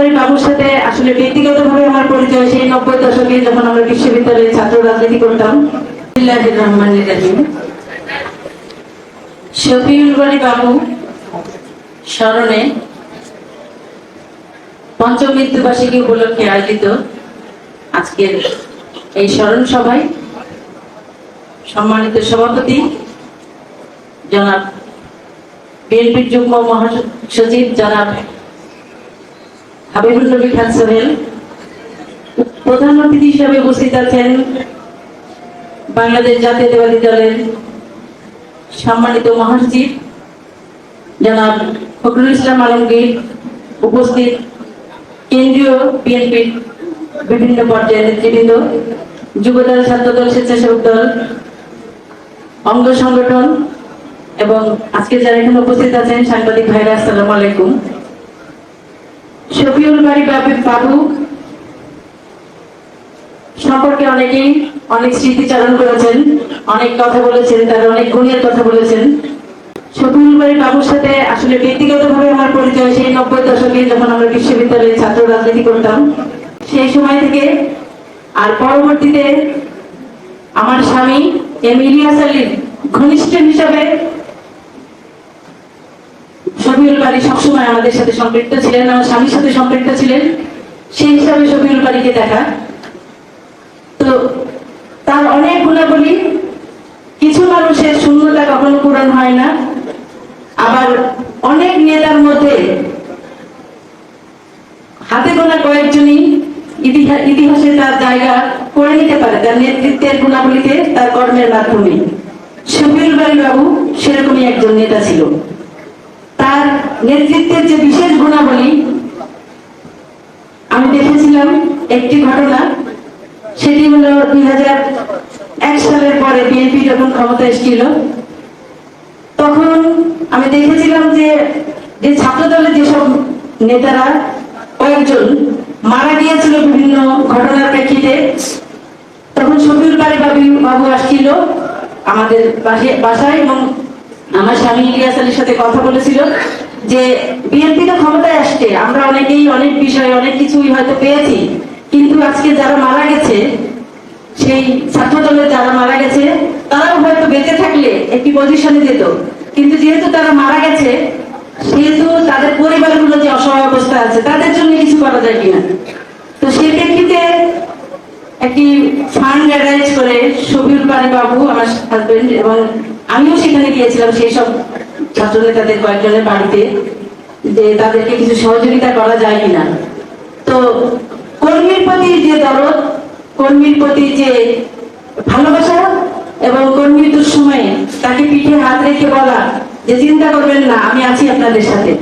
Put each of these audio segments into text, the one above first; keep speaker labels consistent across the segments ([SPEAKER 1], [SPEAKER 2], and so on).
[SPEAKER 1] বাড়ি বাবুর সাথে আসলে ব্যক্তিগতভাবে আমার পরিচয় সেই নব্বই দশকে যখন আমরা বিশ্ববিদ্যালয়ে ছাত্র রাজনীতি করতাম। শফিউল বাড়ি বাবু স্মরণে পঞ্চম মৃত্যুবার্ষিকী উপলক্ষে আয়োজিত আজকের এই স্মরণ সভায় সম্মানিত সভাপতি জনাব বিএনপির যুগ্ম মহাসচিব জনাব হাবিবুল নবী খান সোহেল প্রধান অতিথি হিসেবে উপস্থিত আছেন বাংলাদেশ জাতীয়তাবাদী দলের সম্মানিত মহাসচিব জনাব ফখরুল ইসলাম আলমগীর, উপস্থিত কেন্দ্রীয় বিএনপির বিভিন্ন পর্যায়ের নেতৃবৃন্দ, যুবদল, ছাত্রদল, স্বেচ্ছাসেবক দল, অঙ্গ সংগঠন এবং আজকে যারা এখানে উপস্থিত আছেন সাংবাদিক ভাইরা, আসসালামু আলাইকুম। শফিউল বাড়ি সম্পর্কে অনেকেই অনেক স্মৃতিচারণ করেছেন, অনেক কথা বলেছেন তারা অনেক গুণের কথা বলেছেন। শফিউল বাড়ি বাবুর সাথে আসলে ব্যক্তিগতভাবে আমার পরিচয় সেই নব্বই দশকে যখন আমরা বিশ্ববিদ্যালয়ে ছাত্র রাজনীতি করতাম, সেই সময় থেকে আর পরবর্তীতে আমার স্বামী এম ইলিয়াস আলীর ঘনিষ্ঠ হিসাবে শফিউল সবসময় আমাদের সাথে সম্পৃক্ত ছিলেন আমার স্বামীর সাথে সম্পৃক্ত ছিলেন, সেই হিসাবে শফিউল বাড়িকে দেখা। তো তার অনেক গুণাবলী, কিছু মানুষের শূন্যতা কখনো পূরণ হয় না, আবার অনেক নেতার মধ্যে হাতে গোনা কয়েকজনই ইতিহাসে তার জায়গা করে নিতে পারে, তার নেতৃত্বের গুণাবলীতে তার কর্মের মাধ্যমে। শফিউল বাড়ি বাবু সেরকমই একজন নেতা ছিল। নেতৃত্বের যে বিশেষ গুণাবলী, আমি দেখেছিলাম একটি ঘটনা, সেটি হলো দুই এক সালের পরে বিএনপি যখন ক্ষমতা এসেছিল, তখন আমি দেখেছিলাম যে যে ছাত্র দলের যেসব নেতারা কয়েকজন মারা গিয়েছিল বিভিন্ন ঘটনার প্রেক্ষিতে, তখন শফিউল বাড়ি বাবু বাবু আসছিল আমাদের বাসে- বাসায় এবং আমার স্বামী ইলিয়াস আলীর সাথে কথা বলেছিল। যে বিএনপি তো ক্ষমতায় আসছে, আমরা অনেকেই অনেক বিষয়ে অনেক কিছুই হয়তো পেয়েছি, কিন্তু আজকে যারা মারা গেছে, সেই ছাত্র দলের যারা মারা গেছে, তারাও হয়তো বেঁচে থাকলে একটি পজিশনে যেত। কিন্তু যেহেতু তারা মারা গেছে, সেহেতু তাদের পরিবারগুলো যে অসহায় অবস্থা আছে, তাদের জন্য কিছু করা যায় কিনা? তো প্রেক্ষিতে একটি ফান্ড অ্যারেঞ্জ করে শফিউল পারি বাবু, আমার হাজবেন্ড এবং আমিও সেখানে গিয়েছিলাম সেই সব ছাত্র নেতাদের কয়েকজনের বাড়িতে যে তাদেরকে কিছু সহযোগিতা করা যায় কিনা। তো কর্মীর প্রতি যে দরদ, কর্মীর প্রতি যে ভালোবাসা এবং কর্মীর দুঃসময়ে তাকে পিঠে হাত রেখে বলা, যে চিন্তা করবেন না, আমি আছি আপনাদের সাথে।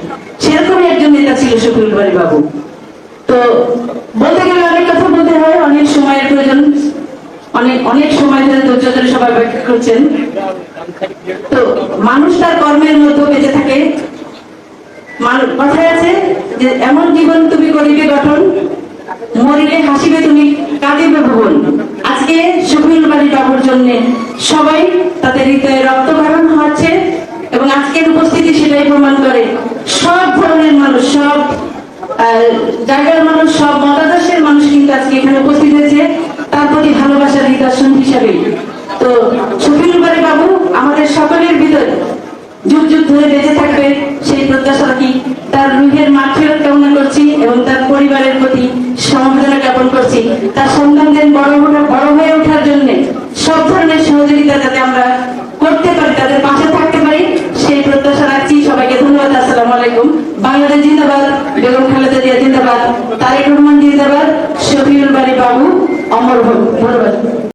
[SPEAKER 1] সেরকমই একজন নেতা ছিল শফিউল বাড়ি বাবু। তো বলতে গেলে অনেক কথা বলতে হয়, অনেক সময়ের প্রয়োজন, অনেক অনেক সময় ধরে ধৈর্য ধরে সবাই ব্যাখ্যা করছেন। তো মানুষ তার কর্মের মধ্যে বেঁচে থাকে। কথায় আছে যে, এমন জীবন তুমি করিবে গঠন, মরিলে হাসিবে তুমি, কাঁদিবে ভুবন। আজকে শফিউল বাড়ি বাবুর জন্য সবাই তাদের হৃদয়ে রক্ত ধারণ হচ্ছে এবং আজকের উপস্থিতি সেটাই প্রমাণ করে। সব ধরনের মানুষ, সব জায়গার মানুষ, সব মতাদর্শের মানুষ কিন্তু আজকে এখানে উপস্থিত হয়েছে। তার প্রতি ভালোবাসার নিদর্শন হিসাবে। তো শফিউল বাড়ি বাবু আমাদের সকলের ভিতরে যুগ যুগ ধরে বেঁচে থাকবে সেই প্রত্যাশা রাখি তার রুহের মাঠেও কামনা করছি এবং তার পরিবারের প্রতি সমবেদনা জ্ঞাপন করছি। তার সন্তানদের বড় বড় হয়ে ওঠার জন্য সব ধরনের সহযোগিতা যাতে আমরা করতে পারি, তাদের পাশে থাকতে পারি, সেই প্রত্যাশা রাখছি। সবাইকে ধন্যবাদ, আসসালামু আলাইকুম। বাংলাদেশ জিন্দাবাদ, বেগম খালেদা জিয়া জিন্দাবাদ, তারেক রহমান জিন্দাবাদ, শফিউল বাড়ি বাবু, অমর ধন্যবাদ।